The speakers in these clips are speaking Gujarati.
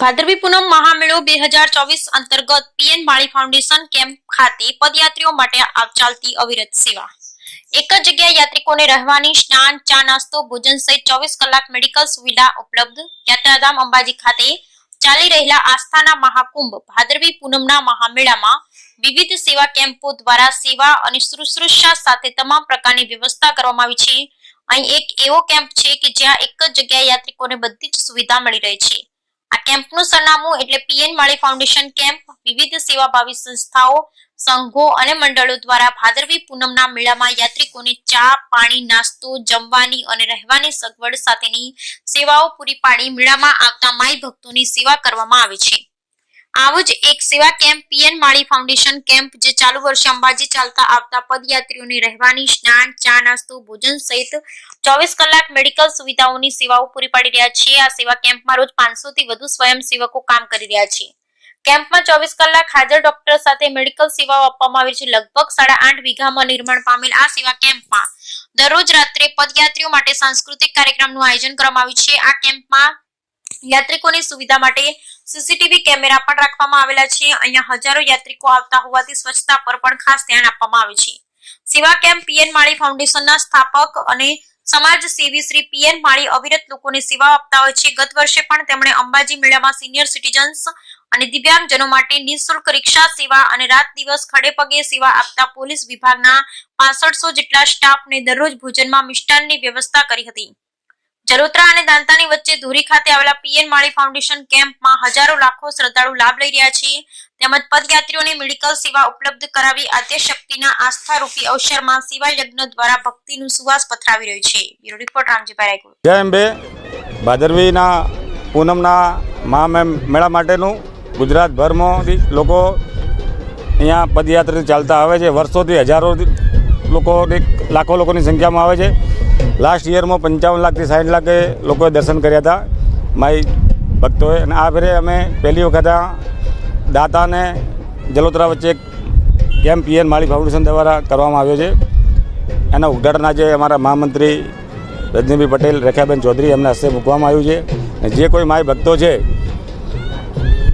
ભાદરવી પૂનમ મહામેળો બે હજાર ચોવીસ અંતર્ગત પીએન માળી ફાઉન્ડેશન કેમ્પ ખાતે પદયાત્રીઓ માટે ચાલતી અવિરત સેવા. એક જ જગ્યાએ યાત્રિકોને રહેવાની, સ્નાન, ચા નાસ્તો, ભોજન સહિત ચોવીસ કલાક મેડિકલ સુવિધા ઉપલબ્ધ. યાત્રાધામ અંબાજી ખાતે ચાલી રહેલા આસ્થાના મહાકુંભ ભાદરવી પૂનમના મહામેળામાં વિવિધ સેવા કેમ્પો દ્વારા સેવા અને શુશ્રુષા સાથે તમામ પ્રકારની વ્યવસ્થા કરવામાં આવી છે. અહીં એક એવો કેમ્પ છે કે જ્યાં એક જ જગ્યાએ યાત્રિકોને બધી જ સુવિધા મળી રહી છે. આ કેમ્પનું સરનામું એટલે પીએન માળી ફાઉન્ડેશન કેમ્પ, વિવિધ સેવાભાવી સંસ્થાઓ, સંઘો અને મંડળો દ્વારા ભાદરવી પૂનમના મેળામાં યાત્રિકોને ચા, પાણી, નાસ્તો, જમવાની અને રહેવાની સગવડ સાથેની સેવાઓ પૂરી પાડી મેળામાં આવતા માઈ ભક્તોની સેવા કરવામાં આવે છે. આવો જ એક સેવા camp, PN Mali foundation camp, જે ચાલુ વર્ષે અંબાજી ચાલતા આવતા પદયાત્રીઓને રહેવાની, સ્નાન, ચા, નાસ્તો, ભોજન સહિત ચોવીસ કલાક મેડિકલ સુવિધાઓની સેવાઓ પૂરી પાડી રહ્યા છે આ સેવા કેમ્પમાં રોજ પાંચસો થી વધુ સ્વયંસેવકો કામ કરી રહ્યા છે. કેમ્પમાં ચોવીસ કલાક હાજર ડોક્ટર સાથે મેડિકલ સેવાઓ આપવામાં આવી છે. લગભગ સાડા આઠ વીઘામાં નિર્માણ પામેલ આ સેવા કેમ્પમાં દરરોજ રાત્રે પદયાત્રીઓ માટે સાંસ્કૃતિક કાર્યક્રમનું આયોજન કરવામાં આવ્યું છે. આ કેમ્પમાં યાત્રિકોની સુવિધા માટે સીસીટીવી કેમેરા પણ રાખવામાં આવેલા છે. અહીંયા હજારો યાત્રિકો આવતા હોવાથી સ્વચ્છતા પર પણ ખાસ ધ્યાન આપવામાં આવે છે. સેવા કેમ્પ પીએન માળી ફાઉન્ડેશનના સ્થાપક અને સમાજ સેવી શ્રી પીએન માળી અવિરત લોકોને સેવા આપતા હોય છે. ગત વર્ષે પણ તેમણે અંબાજી મેળામાં સિનિયર સિટીઝન્સ અને દિવ્યાંગજનો માટે નિઃશુલ્ક રિક્ષા સેવા અને રાત દિવસ ખડે પગે સેવા આપતા પોલીસ વિભાગના પાસઠસો જેટલા સ્ટાફને દરરોજ ભોજનમાં મિષ્ટાનની વ્યવસ્થા કરી હતી. જલોત્રા અને દાંતાની વચ્ચે ધોરી ખાતે આવેલા પીએન માળી ફાઉન્ડેશન કેમ્પમાં હજારો લાખો શ્રદ્ધાળુ લાભ લઈ રહ્યા છે. તેમજ પદયાત્રીઓને મેડિકલ સેવા ઉપલબ્ધ કરાવી આદ્ય શક્તિના આસ્થારૂપી અવસરમાં સેવા યજ્ઞ દ્વારા ભક્તિનું સુવાસ પથરાવી રહ્યું છે. બ્યુરો રિપોર્ટ રામજીભાઈ રાયગુર જય અંબે. ભાદરવીના પૂનમના મહા મેળા માટેનું ગુજરાતભરમાંથી લોકો અહીંયા પદયાત્રા ચાલતા આવે છે. વર્ષોથી હજારો લોકો લાખો લોકોની સંખ્યામાં આવે છે. લાસ્ટ યરમાં પંચાવન લાખથી સાઠ લાખે લોકોએ દર્શન કર્યા હતા મારી ભક્તોએ. અને આ ફેરે અમે પહેલી વખત દાતાને જલોતરા વચ્ચે કેમ્પ પીએન માળી ફાઉન્ડેશન દ્વારા કરવામાં આવ્યો છે. એના ઉદ્ઘાટન આજે અમારા મહામંત્રી રજનીભાઈ પટેલ, રેખાબેન ચૌધરી એમના હસ્તે મૂકવામાં આવ્યું છે. જે કોઈ માય ભક્તો છે,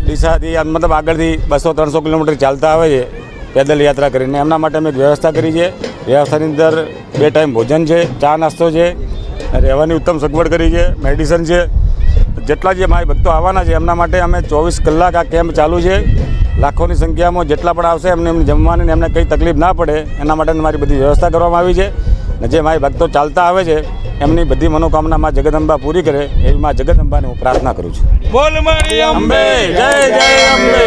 ડીસાથી મતલબ આગળથી બસો, ત્રણસો કિલોમીટર ચાલતા આવે છે પેદલ યાત્રા કરીને. એમના માટે અમે એક વ્યવસ્થા કરી છે. વ્યવસ્થાની અંદર બે ટાઈમ ભોજન છે ચા નાસ્તો છે રહેવાની ઉત્તમ સગવડ કરી છે મેડિસન છે. જેટલા જે માય ભક્તો આવવાના છે એમના માટે અમે ચોવીસ કલાક આ કેમ્પ ચાલુ છે. લાખોની સંખ્યામાં જેટલા પણ આવશે એમને એમ જમવાની એમને કંઈ તકલીફ ના પડે એના માટે મારી બધી વ્યવસ્થા કરવામાં આવી છે. અને જે માય ભક્તો ચાલતા આવે છે એમની બધી મનોકામના માં જગદંબા પૂરી કરે એવી માં જગદંબાને હું પ્રાર્થના કરું છું. બોલ મારી અંબે. જય જય અંબે.